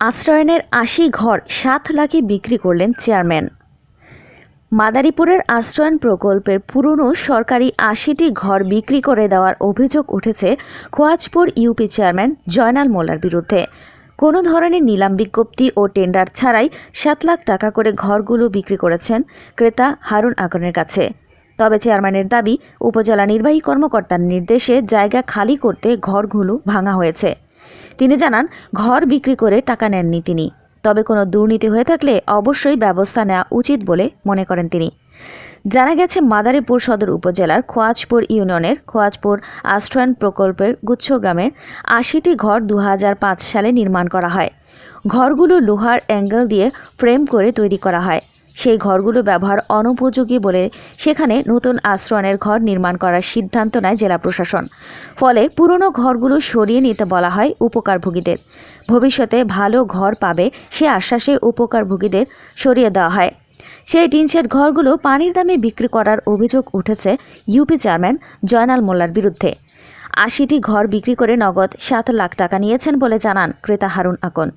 আশ্রয়নের আশি ঘর সাত লাখে বিক্রি করলেন চেয়ারম্যান। মাদারীপুরের আশ্রয়ন প্রকল্পের পুরনো সরকারি আশিটি ঘর বিক্রি করে দেওয়ার অভিযোগ উঠেছে খোয়াজপুর ইউপি চেয়ারম্যান জয়নাল মোল্লার বিরুদ্ধে। কোনো ধরনের নিলাম বিজ্ঞপ্তি ও টেন্ডার ছাড়াই সাত লাখ টাকা করে ঘরগুলো বিক্রি করেছেন ক্রেতা হারুন আকনের কাছে। তবে চেয়ারম্যানের দাবি, উপজেলা নির্বাহী কর্মকর্তার নির্দেশে জায়গা খালি করতে ঘরগুলো ভাঙা হয়েছে। তিনি জানান, ঘর বিক্রি করে টাকা নেননি তিনি। তবে কোনো দুর্নীতি হয়ে থাকলে অবশ্যই ব্যবস্থা নেওয়া উচিত বলে মনে করেন তিনি। জানা গেছে, মাদারীপুর সদর উপজেলার খোয়াজপুর ইউনিয়নের খোয়াজপুর আশ্রয়ন প্রকল্পের গুচ্ছ গ্রামে আশিটি ঘর দু হাজার পাঁচ সালে নির্মাণ করা হয়। ঘরগুলো লোহার অ্যাঙ্গেল দিয়ে ফ্রেম করে তৈরি করা হয়। সেই ঘরগুলো ব্যবহার অনুপযোগী বলে সেখানে নতুন আশ্রয়নের ঘর নির্মাণ করার সিদ্ধান্ত নেয় জেলা প্রশাসন। ফলে পুরনো ঘরগুলো সরিয়ে নিতে বলা হয় উপকারভোগীদের। ভবিষ্যতে ভালো ঘর পাবে সে আশ্বাসে উপকারভোগীদের সরিয়ে দেওয়া হয়। সেই টিনশেড ঘরগুলো পানির দামে বিক্রি করার অভিযোগ উঠেছে ইউপি চেয়ারম্যান জয়নাল মোল্লার বিরুদ্ধে। আশিটি ঘর বিক্রি করে নগদ সাত লাখ টাকা নিয়েছেন বলে জানান ক্রেতা হারুন আকন।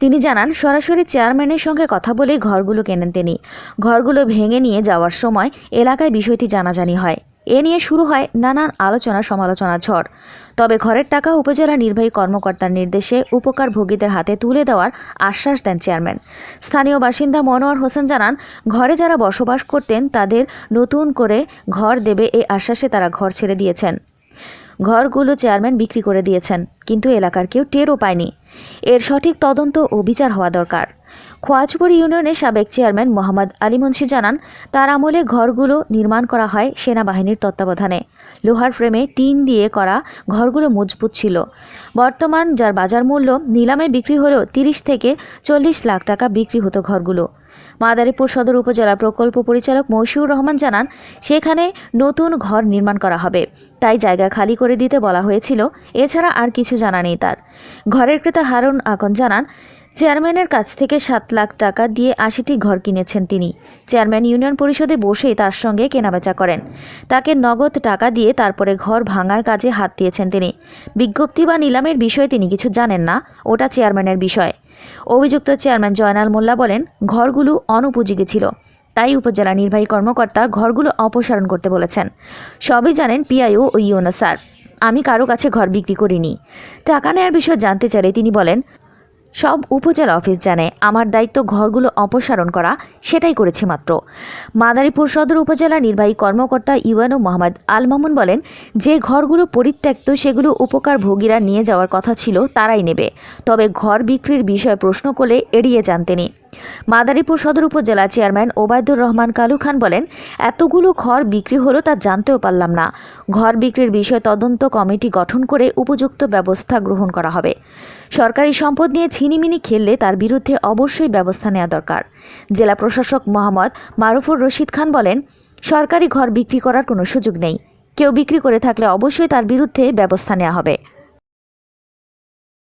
তিনি জানান, সরাসরি চেয়ারম্যানের সঙ্গে কথা বলে ঘরগুলো কেনেন তিনি। ঘরগুলো ভেঙে নিয়ে যাওয়ার সময় এলাকায় বিষয়টি জানাজানি হয়। এ নিয়ে শুরু হয় নানান আলোচনা সমালোচনা ঝড়। তবে ঘরের টাকা উপজেলা নির্বাহী কর্মকর্তার নির্দেশে উপকারভোগীদের হাতে তুলে দেওয়ার আশ্বাস দেন চেয়ারম্যান। স্থানীয় বাসিন্দা মনোয়ার হোসেন জানান, ঘরে যারা বসবাস করতেন তাদের নতুন করে ঘর দেবে এই আশ্বাসে তারা ঘর ছেড়ে দিয়েছেন। ঘরগুলো চেয়ারম্যান বিক্রি করে দিয়েছেন, কিন্তু এলাকার কেউ টেরও পায়নি। এর সঠিক তদন্ত ও বিচার হওয়া দরকার। খোয়াজপুর ইউনিয়নের সাবেক চেয়ারম্যান মোহাম্মদ আলী মুন্সি জানান, তার আমলে ঘরগুলো নির্মাণ করা হয় সেনাবাহিনীর তত্ত্বাবধানে। লোহার ফ্রেমে টিন দিয়ে করা ঘরগুলো মজবুত ছিল। বর্তমান যার বাজার মূল্য নিলামে বিক্রি হলেও তিরিশ থেকে চল্লিশ লাখ টাকা বিক্রি হতো ঘরগুলো। মাদারীপুর সদর উপজেলা প্রকল্প পরিচালক মশিউর রহমান জানান, সেখানে নতুন ঘর নির্মাণ করা হবে। তাই জায়গা খালি করে দিতে বলা হয়েছিল, এছাড়া আর কিছু জানা নেই তার। ঘরের ক্রেতা হারুন আকন জানান, চেয়ারম্যানের কাছ থেকে সাত লাখ টাকা দিয়ে আশিটি ঘর কিনেছেন তিনি। চেয়ারম্যান ইউনিয়ন পরিষদে বসেই তার সঙ্গে কেনাবেচা করেন। তাকে নগদ টাকা দিয়ে তারপরে ঘর ভাঙার কাজে হাত দিয়েছেন তিনি। বিজ্ঞপ্তি বা নিলামের বিষয়ে তিনি কিছু জানেন না, ওটা চেয়ারম্যানের বিষয়। অভিযুক্ত চেয়ারম্যান জয়নাল মোল্লা বলেন, ঘরগুলো অনুপযোগী ছিল। তাই উপজেলা নির্বাহী কর্মকর্তা ঘরগুলো অপসারণ করতে বলেছেন। সবই জানেন পিআইও ও ইউনো স্যার। আমি কারও কাছে ঘর বিক্রি করিনি। টাকা নেয়ার বিষয়ে জানতে চাইলে তিনি বলেন সব উপজেলা অফিস জানে আমার দায়িত্ব ঘরগুলো অপসারণ করা, সেটাই করেছি মাত্র। মাদারীপুর সদর উপজেলা নির্বাহী কর্মকর্তা ইউএনও মোহাম্মদ আল মামুন বলেন, যে ঘরগুলো পরিত্যক্ত সেগুলো উপকার ভোগীরা নিয়ে যাওয়ার কথা ছিল তারাই নেবে। তবে ঘর বিক্রির বিষয়ে প্রশ্ন করলে এড়িয়ে যান তিনি। মাদারীপুর সদর উপজেলা চেয়ারম্যান ওবায়দুর রহমান কালু খান বলেন, এতগুলো ঘর বিক্রি হলো তা জানতেও পারলাম না। ঘর বিক্রির বিষয়ে তদন্ত কমিটি গঠন করে উপযুক্ত ব্যবস্থা গ্রহণ করা হবে। সরকারি সম্পদ নিয়ে ছিনিমিনি খেললে তার বিরুদ্ধে অবশ্যই ব্যবস্থা নেওয়া দরকার। জেলা প্রশাসক মোহাম্মদ মারুফুর রশিদ খান বলেন, সরকারি ঘর বিক্রি করার কোনো সুযোগ নেই। কেউ বিক্রি করে থাকলে অবশ্যই তার বিরুদ্ধে ব্যবস্থা নেওয়া হবে।